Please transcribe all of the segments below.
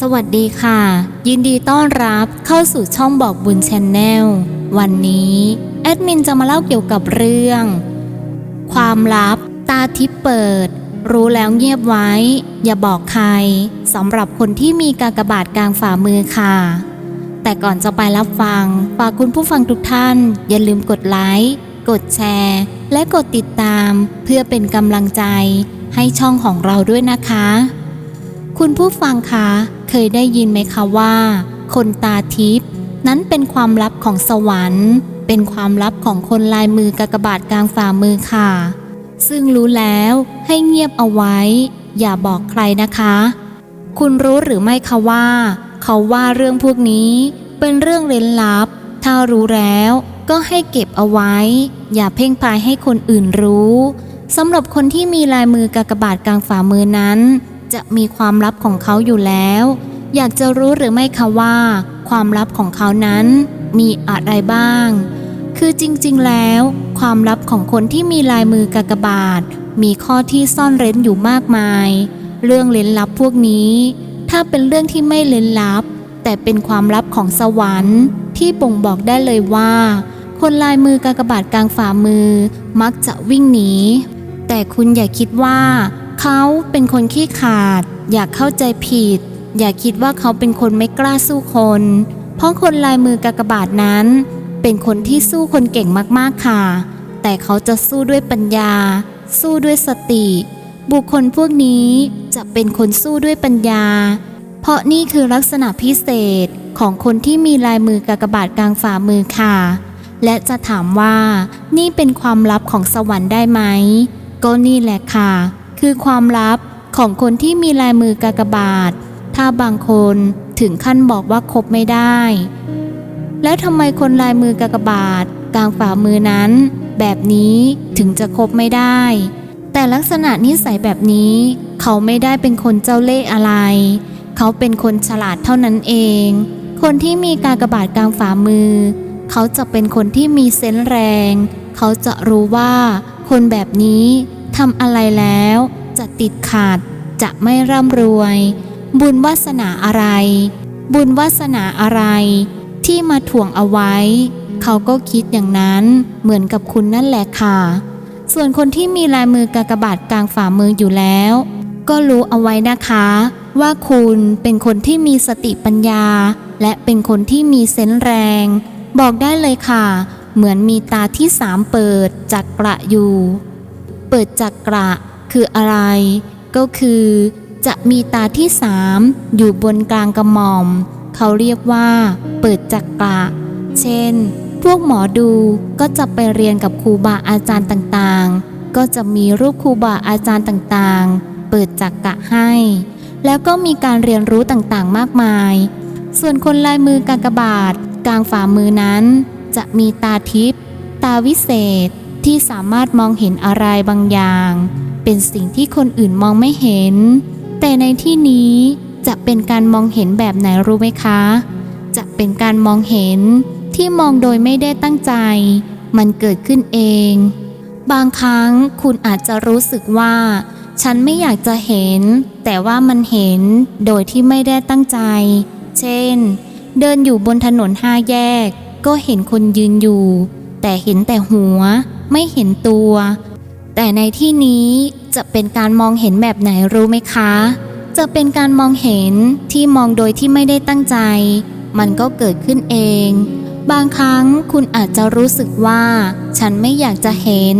สวัสดีค่ะ ยินดีต้อนรับเข้าสู่ช่องบอกบุญชนแนลวันนี้แอดมินจะมาเล่าเกี่ยวกับเรื่อง ความลับ ตาทิพเปิด รู้แล้วเงียบไว้ อย่าบอกใครสำหรับคนที่มีกากบาทกลางฝ่ามือค่ะ แต่ก่อนจะไปรับฟังฝากคุณผู้ฟังทุกท่าน อย่าลืมกดไลค์กดแชร์ และกดติดตามเพื่อเป็นกำลังใจให้ช่องของเราด้วยนะคะ คุณผู้ฟังคะ เคยได้ยินไหมคะว่า คนตาทิพย์นั้นเป็นความลับของสวรรค์ เป็นความลับของคนลายมือกากบาทกลางฝ่ามือค่ะ ซึ่งรู้แล้วให้เงียบเอาไว้ อย่าบอกใครนะคะ คุณรู้หรือไม่คะว่า เขาว่าเรื่องพวกนี้เป็นเรื่องเร้นลับ ถ้ารู้แล้วก็ให้เก็บเอาไว้ อย่าเพ่งพายให้คนอื่นรู้สำหรับคนที่มีลายมือกากบาทกลางฝ่ามือนั้น จะมีความลับของเขาอยู่แล้ว อยากจะรู้หรือไม่คะว่า ความลับของเขานั้นมีอะไรบ้าง คือจริงๆแล้ว ความลับของคนที่มีลายมือกากบาท มีข้อที่ซ่อนเร้นอยู่มากมาย เรื่องเล้นลับพวกนี้ ถ้าเป็นเรื่องที่ไม่เล้นลับ แต่เป็นความลับของสวรรค์ ที่บ่งบอกได้เลยว่า คนลายมือกากบาทกลางฝ่ามือ มักจะวิ่งหนีแต่คุณอย่าคิดว่า เขาเป็นคนขี้ขาด อย่าเข้าใจผิด อย่าคิดว่าเขาเป็นคนไม่กล้าสู้คน เพราะคนลายมือกากบาทนั้น เป็นคนที่สู้คนเก่งมากๆค่ะ แต่เขาจะสู้ด้วยปัญญา สู้ด้วยสติ บุคคลพวกนี้จะเป็นคนสู้ด้วยปัญญา เพราะนี่คือลักษณะพิเศษของคนที่มีลายมือกากบาทกลางฝ่ามือค่ะ และจะถามว่านี่เป็นความลับของสวรรค์ได้ไหมก็นี่แหละค่ะ คือความลับของคนที่มีลายมือกากบาท ถ้าบางคนถึงขั้นบอกว่าคบไม่ได้ แล้วทำไมคนลายมือกากบาทกลางฝ่ามือนั้น แบบนี้ถึงจะคบไม่ได้ แต่ลักษณะนิสัยแบบนี้ เขาไม่ได้เป็นคนเจ้าเล่ห์อะไร เขาเป็นคนฉลาดเท่านั้นเอง คนที่มีกากบาทกลางฝ่ามือ เขาจะเป็นคนที่มีเซนส์แรง เขาจะรู้ว่าคนแบบนี้ ทำอะไรแล้วจะติดขาดจะไม่ร่ำรวย บุญวาสนาอะไร บุญวาสนาอะไร ที่มาถ่วงเอาไว้ เขาก็คิดอย่างนั้นเหมือนกับคุณนั่นแหละค่ะ ส่วนคนที่มีลายมือกากบาทกลางฝ่ามืออยู่แล้ว ก็รู้เอาไว้นะคะ ว่าคุณเป็นคนที่มีสติปัญญา และเป็นคนที่มีเซนส์แรง บอกได้เลยค่ะ เหมือนมีตาที่สามเปิดจักระอยู่ เปิดจักระคืออะไร ก็คือ จะมีตาที่สามอยู่บนกลางกระหม่อม เขาเรียกว่า เปิดจักระเช่น พวกหมอดูก็จะไปเรียนกับครูบาอาจารย์ต่างๆ ก็จะมีรูปครูบาอาจารย์ต่างๆ เปิดจักระให้ แล้วก็มีการเรียนรู้ต่างๆ มากมาย ส่วนคนลายมือกากบาทกลางฝ่ามือนั้น จะมีตาทิพย์ตาวิเศษ ที่สามารถมองเห็นอะไรบางอย่าง เป็นสิ่งที่คนอื่นมองไม่เห็น แต่ในที่นี้จะเป็นการมองเห็นแบบไหนรู้ไหมคะ จะเป็นการมองเห็นที่มองโดยไม่ได้ตั้งใจ มันเกิดขึ้นเอง บางครั้งคุณอาจจะรู้สึกว่า ฉันไม่อยากจะเห็น แต่ว่ามันเห็นโดยที่ไม่ได้ตั้งใจ เช่น เดินอยู่บนถนนห้าแยก ก็เห็นคนยืนอยู่ แต่เห็นแต่หัว ไม่เห็นตัว แต่ในที่นี้จะเป็นการมองเห็นแบบไหนรู้ไหมคะ จะเป็นการมองเห็นที่มองโดยที่ไม่ได้ตั้งใจ มันก็เกิดขึ้นเอง บางครั้งคุณอาจจะรู้สึกว่า ฉันไม่อยากจะเห็น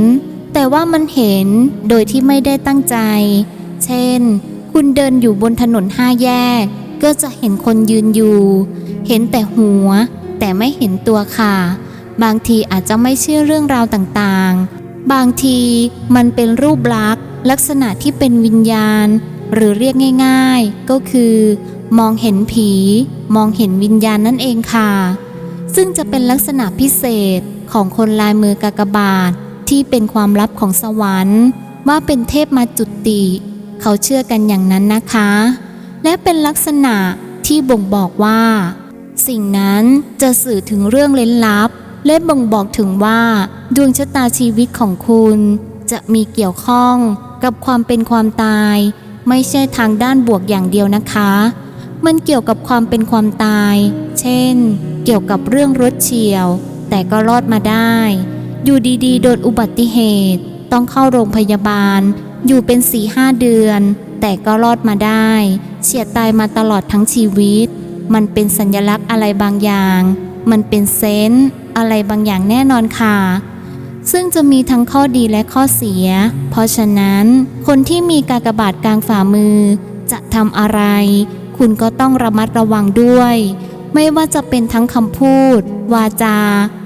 แต่ว่ามันเห็นโดยที่ไม่ได้ตั้งใจ เช่น คุณเดินอยู่บนถนนห้าแยก ก็จะเห็นคนยืนอยู่ เห็นแต่หัว แต่ไม่เห็นตัวค่ะ บางทีอาจจะไม่เชื่อเรื่องราวต่างๆ บางทีมันเป็นรูปลักษณ์ ลักษณะที่เป็นวิญญาณ หรือเรียกง่าย ๆ ก็คือ มองเห็นผี มองเห็นวิญญาณนั่นเองค่ะ ซึ่งจะเป็นลักษณะพิเศษของคนลายมือกากบาทที่เป็นความลับของสวรรค์ ว่าเป็นเทพมาจุติ เขาเชื่อกันอย่างนั้นนะคะ และเป็นลักษณะที่บ่งบอกว่า สิ่งนั้นจะสื่อถึงเรื่องเล้นลับ และบ่งบอกถึงว่า ดวงชะตาชีวิตของคุณ จะมีเกี่ยวข้องกับความเป็นความตาย ไม่ใช่ทางด้านบวกอย่างเดียวนะคะ มันเกี่ยวกับความเป็นความตาย เช่น เกี่ยวกับเรื่องรถเฉียว แต่ก็รอดมาได้ อยู่ดีๆ โดนอุบัติเหตุ ต้องเข้าโรงพยาบาล อยู่เป็นสี่ห้าเดือน แต่ก็รอดมาได้ เฉียดตายมาตลอดทั้งชีวิต มันเป็นสัญลักษณ์อะไรบางอย่าง มันเป็นเซนส์ อะไรบางอย่างแน่นอนค่ะ ซึ่งจะมีทั้งข้อดีและข้อเสีย เพราะฉะนั้นคนที่มีกากบาทกลางฝ่ามือ จะทำอะไร คุณก็ต้องระมัดระวังด้วย ไม่ว่าจะเป็นทั้งคำพูด วาจา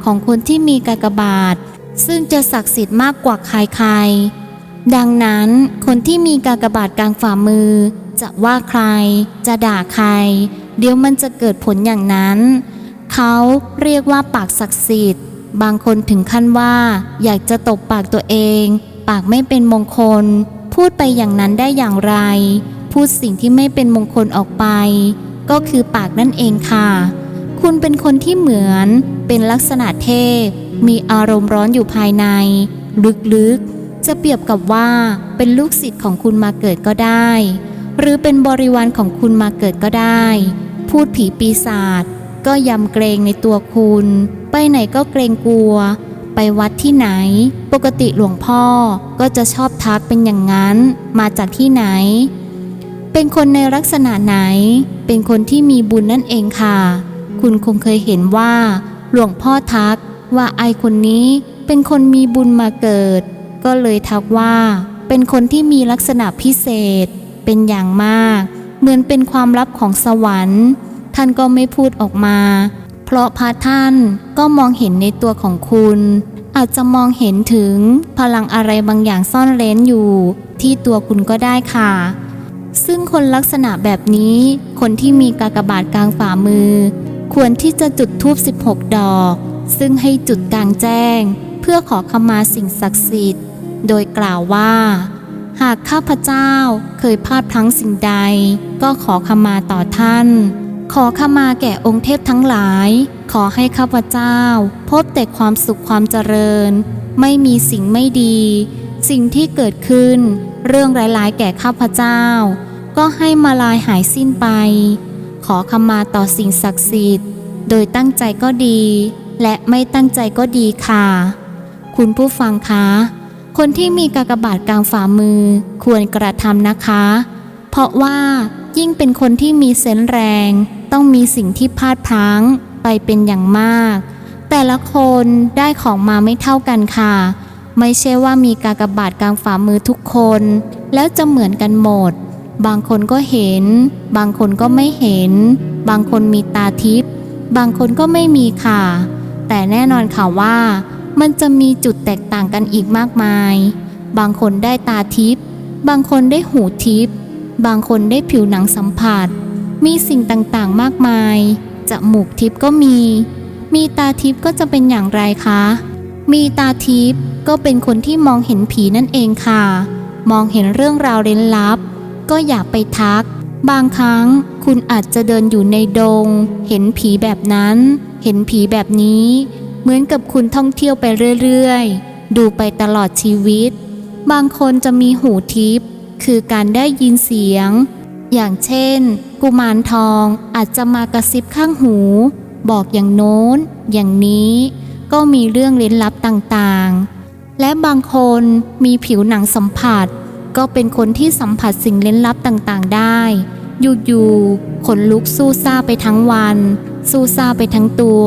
ของคนที่มีกากบาท ซึ่งจะศักดิ์สิทธิ์มากกว่าใครๆ ดังนั้นคนที่มีกากบาทกลางฝ่ามือ จะว่าใคร จะด่าใคร เดี๋ยวมันจะเกิดผลอย่างนั้น เขาเรียกว่าปากศักดิ์สิทธิ์ บางคนถึงขั้นว่า อยากจะตบปากตัวเอง ปากไม่เป็นมงคล พูดไปอย่างนั้นได้อย่างไร พูดสิ่งที่ไม่เป็นมงคลออกไป ก็คือปากนั่นเองค่ะ คุณเป็นคนที่เหมือนเป็นลักษณะเทพ มีอารมณ์ร้อนอยู่ภายใน ลึกๆ จะเปรียบกับว่าเป็นลูกศิษย์ของคุณมาเกิดก็ได้ หรือเป็นบริวารของคุณมาเกิดก็ได้ พูดผีปีศาจ ก็ยำเกรงในตัวคุณ ไปไหนก็เกรงกลัว ไปวัดที่ไหน ปกติหลวงพ่อก็จะชอบทักเป็นอย่างนั้น มาจากที่ไหน เป็นคนในลักษณะไหน เป็นคนที่มีบุญนั่นเองค่ะ คุณคงเคยเห็นว่า หลวงพ่อทักว่าไอคนนี้เป็นคนมีบุญมาเกิด ก็เลยทักว่า เป็นคนที่มีลักษณะพิเศษ เป็นอย่างมาก เหมือนเป็นความลับของสวรรค์ ท่านก็ไม่พูดออกมา เพราะพระท่านก็มองเห็นในตัวของคุณ อาจจะมองเห็นถึงพลังอะไรบางอย่างซ่อนเร้นอยู่ ที่ตัวคุณก็ได้ค่ะ ซึ่งคนลักษณะแบบนี้ คนที่มีกากบาทกลางฝ่ามือ ควรที่จะจุดธูป16 ดอก ซึ่งให้จุดกลางแจ้ง เพื่อขอขมาสิ่งศักดิ์สิทธิ์ โดยกล่าวว่าหากข้าพเจ้าเคยพลาดพลั้งสิ่งใด ก็ขอขมาต่อท่าน ขอขมาแก่องค์เทพทั้งหลาย ขอให้ข้าพเจ้า พบแต่ความสุขความเจริญ ไม่มีสิ่งไม่ดี สิ่งที่เกิดขึ้น เรื่องร้ายๆ แก่ข้าพเจ้า ก็ให้มาลายหายสิ้นไป ขอขมาต่อสิ่งศักดิ์สิทธิ์ โดยตั้งใจก็ดี และไม่ตั้งใจก็ดีค่ะ คุณผู้ฟังคะ คนที่มีกากบาทกลางฝ่ามือควรกระทำนะคะ เพราะว่ายิ่งเป็นคนที่มีเซนส์แรง ต้องมีสิ่งที่พลาดพลั้งไปเป็นอย่างมาก แต่ละคนได้ของมาไม่เท่ากันค่ะ ไม่ใช่ว่ามีกากบาทกลางฝ่ามือทุกคน แล้วจะเหมือนกันหมด บางคนก็เห็น บางคนก็ไม่เห็น บางคนมีตาทิพย์บางคนก็ไม่มีค่ะ แต่แน่นอนค่ะว่ามันจะมีจุดแตกต่างกันอีกมากมาย บางคนได้ตาทิพย์ บางคนได้หูทิพย์ บางคนได้ผิวหนังสัมผัส มีสิ่งต่างๆมากมายจมูกทิพย์ก็มี มีตาทิพย์ก็จะเป็นอย่างไรคะ มีตาทิพย์ก็เป็นคนที่มองเห็นผีนั่นเองค่ะ มองเห็นเรื่องราวเร้นลับ ก็อย่าไปทัก บางครั้งคุณอาจจะเดินอยู่ในดง เห็นผีแบบนั้น เห็นผีแบบนี้ เหมือนกับคุณท่องเที่ยวไปเรื่อยๆ ดูไปตลอดชีวิต บางคนจะมีหูทิพย์คือการได้ยินเสียง อย่างเช่น กุมารทองอาจจะมากระซิบข้างหู บอกอย่างโน้น อย่างนี้ ก็มีเรื่องเล้นลับต่างๆ และบางคนมีผิวหนังสัมผัส ก็เป็นคนที่สัมผัสสิ่งเล้นลับต่างๆได้ อยู่ๆขนลุกสู้ซาไปทั้งวัน สู้ซาไปทั้งตัว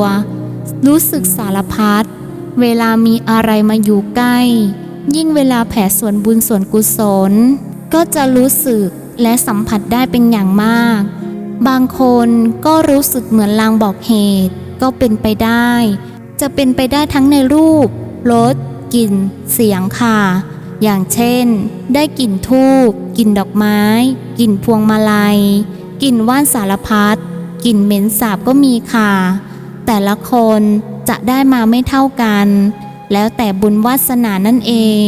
รู้สึกสารพัดเวลามีอะไรมาอยู่ใกล้ ยิ่งเวลาแผ่ส่วนบุญส่วนกุศล ก็จะรู้สึก และสัมผัสได้เป็นอย่างมาก บางคนก็รู้สึกเหมือนลางบอกเหตุ ก็เป็นไปได้ จะเป็นไปได้ทั้งในรูปรสกลิ่น เสียงค่ะ อย่างเช่น ได้กลิ่นทูบกลิ่นดอกไม้ กลิ่นพวงมาลัย กลิ่นว่านสารพัดกลิ่นเหม็นสาบก็มีค่ะ แต่ละคนจะได้มาไม่เท่ากัน แล้วแต่บุญวาสนานั่นเอง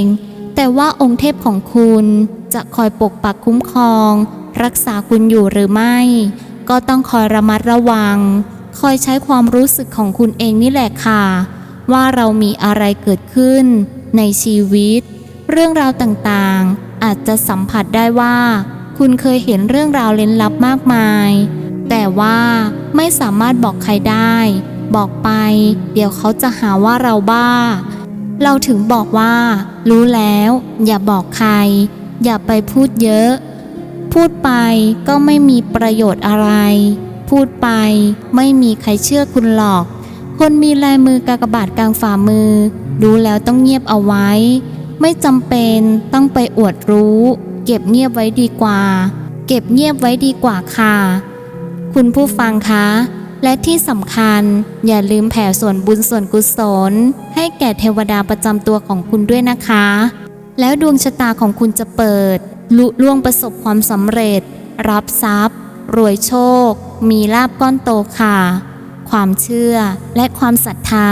แต่ว่าองค์เทพของคุณ จะคอยปกปักคุ้มครอง รักษาคุณอยู่หรือไม่ ก็ต้องคอยระมัดระวัง คอยใช้ความรู้สึกของคุณเองนี่แหละค่ะ ว่าเรามีอะไรเกิดขึ้น ในชีวิต เรื่องราวต่างๆ อาจจะสัมผัสได้ว่า คุณเคยเห็นเรื่องราวเล้นลับมากมาย แต่ว่าไม่สามารถบอกใครได้ บอกไป เดี๋ยวเขาจะหาว่าเราบ้าเราถึงบอกว่า รู้แล้ว อย่าบอกใคร อย่าไปพูดเยอะ พูดไปก็ไม่มีประโยชน์อะไร พูดไปไม่มีใครเชื่อคุณหรอก คนมีลายมือกากบาทกลางฝ่ามือ รู้แล้วต้องเงียบเอาไว้ ไม่จำเป็นต้องไปอวดรู้ เก็บเงียบไว้ดีกว่า เก็บเงียบไว้ดีกว่าค่ะ คุณผู้ฟังคะและที่สำคัญอย่าลืมแผ่ส่วนบุญส่วนกุศล ให้แก่เทวดาประจำตัวของคุณด้วยนะคะ แล้วดวงชะตาของคุณจะเปิด ลุล่วงประสบความสำเร็จ รับทรัพย์ รวยโชค มีลาบก้อนโตค่ะ ความเชื่อและความศรัทธา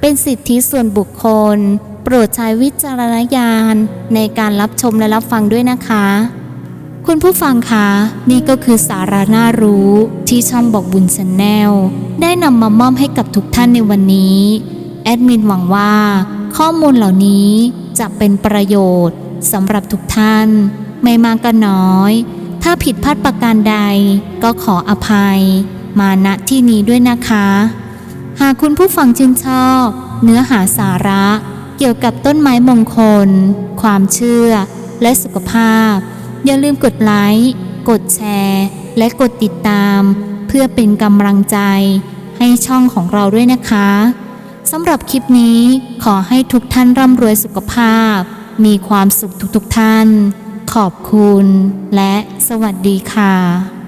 เป็นสิทธิส่วนบุคคล โปรดใช้วิจารณญาณในการรับชมและรับฟังด้วยนะคะ คุณผู้ฟังคะนี่ก็คือสาระน่ารู้ที่ช่องบอกบุญชนแนลได้นำมามอบให้กับทุกท่านในวันนี้แอดมินหวังว่า ข้อมูลเหล่านี้ จะเป็นประโยชน์สำหรับทุกท่าน ไม่มากก็น้อย ถ้าผิดพลาดประการใดก็ขออภัย มาณที่นี้ด้วยนะคะ หากคุณผู้ฟังชื่นชอบ เนื้อหาสาระเกี่ยวกับต้นไม้มงคล ความเชื่อ และสุขภาพ อย่าลืมกดไลค์กดแชร์ และกดติดตาม เพื่อเป็นกำลังใจให้ช่องของเราด้วยนะคะ สำหรับคลิปนี้ขอให้ทุกท่านร่ำรวยสุขภาพ มีความสุขทุกๆท่าน ขอบคุณและสวัสดีค่ะ